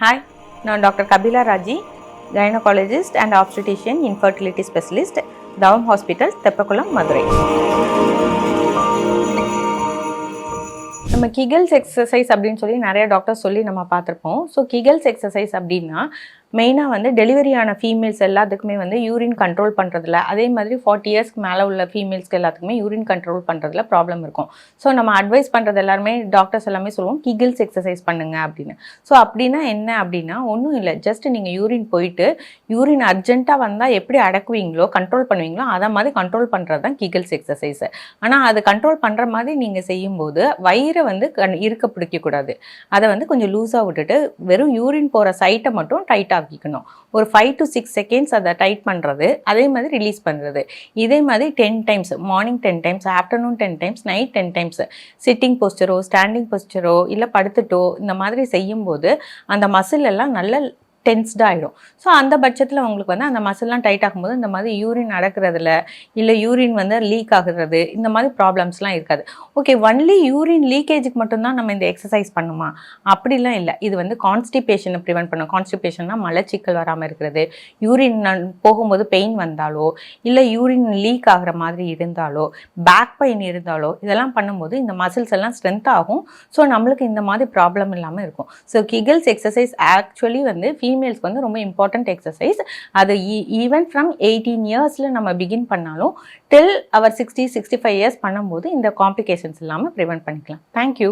Hi நான் doctor Kapila Raji gynaecologist and obstetrician infertility specialist Thavam hospital Theppakulam Madurai. நம்ம Kegels exercise அப்படின்னு சொல்லி நிறைய டாக்டர் சொல்லி நம்ம பார்த்துருப்போம். ஸோ கிகல்ஸ் எக்ஸசைஸ் அப்படின்னா மெயினாக வந்து டெலிவரியான ஃபீமேல்ஸ் எல்லாத்துக்குமே வந்து யூரின் கண்ட்ரோல் பண்ணுறதுல அதே மாதிரி ஃபார்ட்டி இயர்ஸ்க்கு மேலே உள்ள ஃபீமேல்ஸ்க்கு எல்லாத்துக்குமே யூரின் கண்ட்ரோல் பண்ணுறதுல ப்ராப்ளம் இருக்கும். ஸோ நம்ம அட்வைஸ் பண்ணுறது எல்லாருமே டாக்டர்ஸ் எல்லாமே சொல்லுவோம் கிகில்ஸ் எக்ஸசைஸ் பண்ணுங்க அப்படின்னு. ஸோ அப்படின்னா என்ன அப்படின்னா ஒன்றும் இல்லை. ஜஸ்ட் நீங்கள் யூரின் போயிட்டு யூரின் அர்ஜென்ட்டாக வந்தால் எப்படி அடக்குவீங்களோ கண்ட்ரோல் பண்ணுவீங்களோ அதை மாதிரி கண்ட்ரோல் பண்ணுறது தான் கிகில்ஸ் எக்ஸசைஸ் ஆனால் அது கண்ட்ரோல் பண்ணுற மாதிரி நீங்கள் செய்யும்போது வயிறை வந்து கண் இருக்க பிடிக்கக்கூடாது. அதை வந்து கொஞ்சம் லூஸாக விட்டுட்டு வெறும் யூரின் போகிற சைட்டை மட்டும் டைட்டாக ஆக்கிக்கணும். ஒரு ஃபைவ் டு சிக்ஸ் செகண்ட்ஸ் அதை டைட் பண்ணுறது அதே மாதிரி ரிலீஸ் பண்ணுறது இதே மாதிரி ten times morning ten times afternoon ten times night ten times sitting போஸ்டரோ standing போஸ்டரோ இல்லை படுத்துட்டோ இந்த மாதிரி செய்யும்போது அந்த மசில் எல்லாம் நல்ல டென்ஸ்டாக ஆகிடும் ஸோ அந்த பட்சத்தில் உங்களுக்கு வந்து அந்த மசில்லாம் டைட் ஆகும்போது இந்த மாதிரி யூரின் நடக்கிறதுல இல்லை யூரின் வந்து லீக் ஆகுறது இந்த மாதிரி ப்ராப்ளம்ஸ்லாம் இருக்காது. ஓகே ஒன்லி யூரின் லீக்கேஜுக்கு மட்டும்தான் நம்ம இந்த எக்ஸசைஸ் பண்ணுமா? அப்படிலாம் இல்லை. இது வந்து கான்ஸ்டிபேஷனை ப்ரிவெண்ட் பண்ணும். கான்ஸ்டிபேஷன்னா மலச்சிக்கல் வராமல் இருக்கிறது. யூரின் போகும்போது பெயின் வந்தாலோ இல்லை யூரின் லீக் ஆகிற மாதிரி இருந்தாலோ பேக் பெயின் இருந்தாலோ இதெல்லாம் பண்ணும்போது இந்த மசில்ஸ் எல்லாம் ஸ்ட்ரென்த் ஆகும். ஸோ நம்மளுக்கு இந்த மாதிரி ப்ராப்ளம் இல்லாமல் இருக்கும். ஸோ கிகல்ஸ் எக்ஸசைஸ் ஆக்சுவலி வந்து ஃபீமேல்ஸ்க்கு வந்து ரொம்ப இம்பார்ட்டன்ட் எக்ஸசைஸ் அது ஈவன் ஃப்ரம் எயிட்டீன் இயர்ஸில் நம்ம பிகின் பண்ணாலும் டில் அவர் சிக்ஸ்டி சிக்ஸ்டி ஃபைவ் இயர்ஸ் பண்ணும்போது இந்த காம்ப்ளிகேஷன்ஸ் இல்லாமல் ப்ரிவென்ட் பண்ணிக்கலாம். தேங்க்யூ